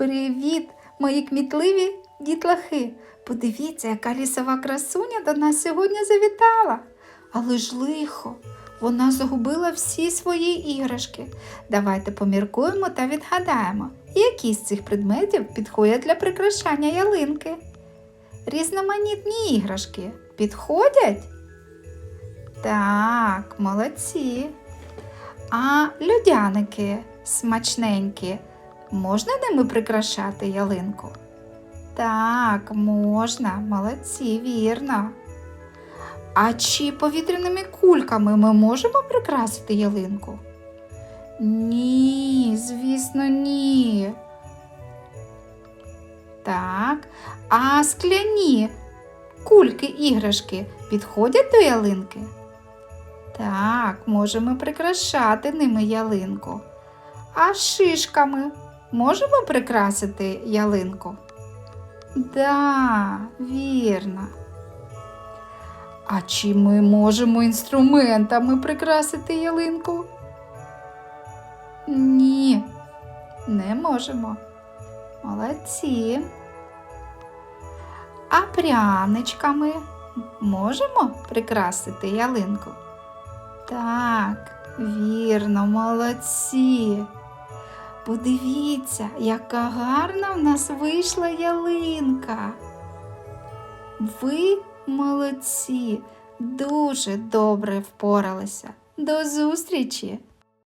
Привіт, мої кмітливі дітлахи! Подивіться, яка лісова красуня до нас сьогодні завітала. Але ж лихо, вона загубила всі свої іграшки. Давайте поміркуємо та відгадаємо, які з цих предметів підходять для прикрашання ялинки. Різноманітні іграшки підходять? Так, молодці. А льодяники смачненькі. Можна ними прикрашати ялинку? Так, можна, молодці, вірно. А чи повітряними кульками ми можемо прикрасити ялинку? Ні, звісно, ні. Так, а скляні кульки іграшки підходять до ялинки? Так, можемо прикрашати ними ялинку. А шишками можемо прикрасити ялинку? Да, вірно. А чи ми можемо інструментами прикрасити ялинку? Ні, не можемо. Молодці. А пряничками можемо прикрасити ялинку? Так, вірно, молодці. Подивіться, яка гарна в нас вийшла ялинка. Ви молодці, дуже добре впоралися. До зустрічі!